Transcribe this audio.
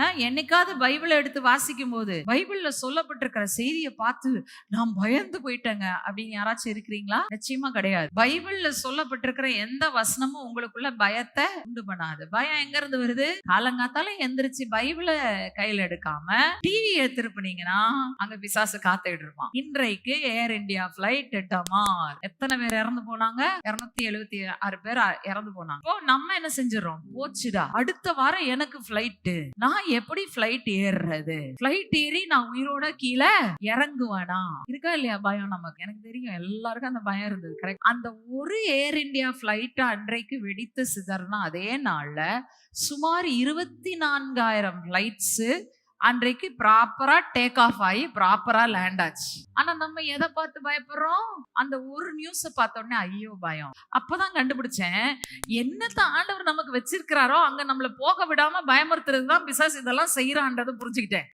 என்னைக்காவது பைபிளை எடுத்து வாசிக்கும் போது பைபிள்ல சொல்லப்பட்டிருக்கிற செய்தியை பார்த்து நான் பயந்து போயிட்டேங்க. அப்படின்னு யாராச்சும் இருக்கிறீங்களா? நிச்சயமா கிடையாது. பைபிள்ல சொல்லப்பட்டிருக்கிற எந்த வசனமும் உங்களுக்குள்ள பயத்தை உண்டு பண்ணாது. பயம் எங்க இருந்து வருது? காலங்காத்தால எந்திரிச்சு பைபிளை கையில எடுக்காம டிவி திருப்பினீங்கன்னா அங்க பிசாசு காத்துட்டு இருப்பான். இன்றைக்கு ஏர் இந்தியா பிளைட் டமார் எத்தனை பேர் இறந்து போனாங்க? இருநூத்தி எழுபத்தி ஆறு பேர் இறந்து போனாங்க. இப்போ நம்ம என்ன செஞ்சிடறோம்? போச்சுடா. அடுத்த வாரம் எனக்கு பிளைட்டு நான் எப்படி ஃப்ளைட் ஏறுறது? ஃப்ளைட் ஏறி நான் உயிரோட கீழே இறங்குவேனா? இருக்கா இல்லையா பயம் நமக்கு? எனக்கு தெரியும். எல்லாருக்கும் அந்த பயம் இருந்தது. கரெக்ட் அந்த ஒரு ஏர் இந்தியா ஃப்ளைட்டை அன்றைக்கு வெடித்து சிதறினா அதே நாள்ல சுமார் இருபத்தி நான்காயிரம் ஃபிளைட்ஸ் அன்றைக்கு ப்ராப்பரா டேக் ஆஃப் ஆகி ப்ராப்பரா லேண்ட் ஆச்சு. ஆனா நம்ம எதை பார்த்து பயப்படுறோம்? அந்த ஒரு நியூஸை பார்த்தோடனே ஐயோ பயம். அப்பதான் கண்டுபிடிச்சேன் என்னத்த ஆண்டவர் நமக்கு வச்சிருக்கிறாரோ அங்க நம்மள போக விடாம பயமுறுத்துறது தான் பிசாஸ் இதெல்லாம் செய்யறான்றதை புரிஞ்சுக்கிட்டேன்.